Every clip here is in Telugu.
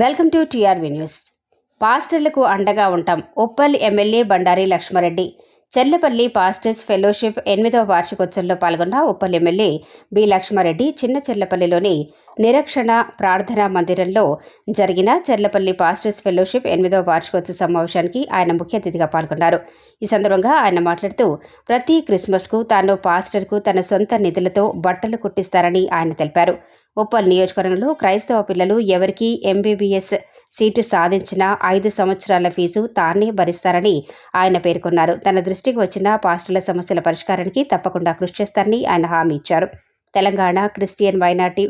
Welcome to TRV news. పాస్టర్లకు అండగా ఉంటాం Uppal MLA Bandari Lakshma Reddy. Chellapalli pastors fellowship ఎనిమిదవ వార్షికోత్సవంలో పాల్గొన్న ఉప్పల్ ఎమ్మెల్యే బి లక్ష్మారెడ్డి చిన్న చెల్లపల్లిలోని నిరక్షణ ప్రార్థనా మందిరంలో జరిగిన చెల్లపల్లి పాస్టర్స్ ఫెలోషిప్ ఎనిమిదవ వార్షికోత్సవ సమావేశానికి ఆయన ముఖ్య అతిథిగా పాల్గొన్నారు. ఈ సందర్భంగా ఆయన మాట్లాడుతూ ప్రతి క్రిస్మస్కు తాను పాస్టర్కు తన సొంత నిధులతో బట్టలు కుట్టిస్తారని ఆయన తెలిపారు. ఉప్పల్ నియోజకవర్గంలో క్రైస్తవ పిల్లలు ఎవరికి ఎంబీబీఎస్ సీటు సాధించిన ఐదు సంవత్సరాల ఫీజు తానే భరిస్తారని ఆయన పేర్కొన్నారు. తన దృష్టికి వచ్చిన పాస్టర్ల సమస్యల పరిష్కారానికి తప్పకుండా కృషి చేస్తారని ఆయన హామీ ఇచ్చారు. Telangana Christian minority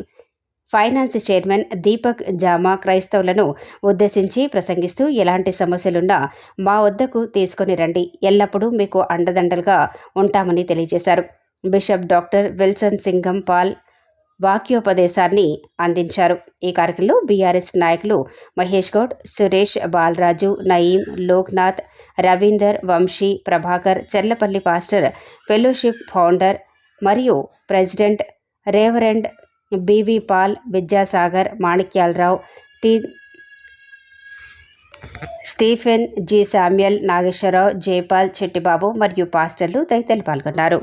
finance chairman Deepak Jama క్రైస్తవులను ఉద్దేశించి ప్రసంగిస్తూ ఎలాంటి సమస్యలున్నా మా వద్దకు తీసుకొని రండి. ఎల్లప్పుడూ మీకు అండదండలుగా ఉంటామని తెలియజేశారు. Bishop doctor Wilson Singam Paul వాక్యోపదేశాన్ని అందించారు. ఈ కార్యక్రమంలో బీఆర్ఎస్ నాయకులు Mahesh Goud Suresh Balaraju Nayeem Loknath Ravinder Vamshi Prabhakar Cherlapalli pastor fellowship founder మరియు president reverend BV Paul Vidyasagar Manikyala Rao T Stephen G Samuel Nageswara Rao Jayapal Chettibabu మరియు పాస్టర్లు తదితరులు పాల్గొన్నారు.